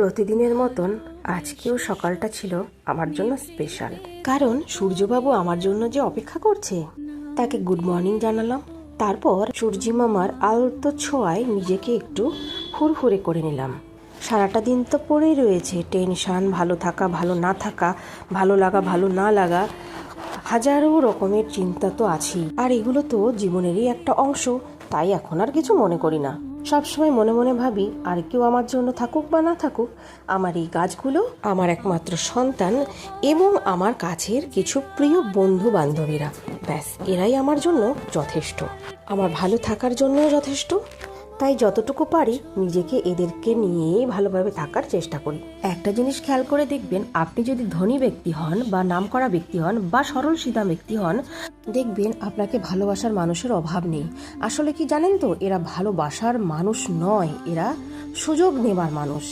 প্রতিদিনের মতন আজকেও সকালটা ছিল আমার জন্য স্পেশাল কারণ সূর্যবাবু আমার জন্য যে অপেক্ষা করছে, তাকে গুড মর্নিং জানালাম। তারপর সূর্যি মামার আলতো ছোঁয়ায় নিজেকে একটু হুড়হুড়ে করে নিলাম। সারাটা দিন তো পড়েই রয়েছে টেনশান ভালো থাকা, ভালো না থাকা, ভালো লাগা, ভালো না লাগা, হাজারো রকমের চিন্তা তো আছেই। আর এগুলো তো জীবনেরই একটা অংশ, তাই এখন আর কিছু মনে করি না। সবসময় মনে মনে ভাবি, আর কেউ আমার জন্য থাকুক বা না থাকুক, আমার এই গাছগুলো আমার একমাত্র সন্তান এবং আমার কাছের কিছু প্রিয় বন্ধু বান্ধবীরা ব্যাস, এরাই আমার জন্য যথেষ্ট। আমার ভালো থাকার জন্যও যথেষ্ট। তাই যতটুকু পারি নিজেকে এদেরকে নিয়েই ভালোভাবে থাকার চেষ্টা করি। একটা জিনিস খেয়াল করে দেখবেন, আপনি যদি ধনী ব্যক্তি হন বা নাম করা ব্যক্তি হন বা সরল সিধা ব্যক্তি হন, দেখবেন আপনাকে ভালোবাসার মানুষের অভাব নেই। আসলে কি জানেন তো, এরা ভালোবাসার মানুষ নয়, এরা সুযোগ নেবার মানুষ।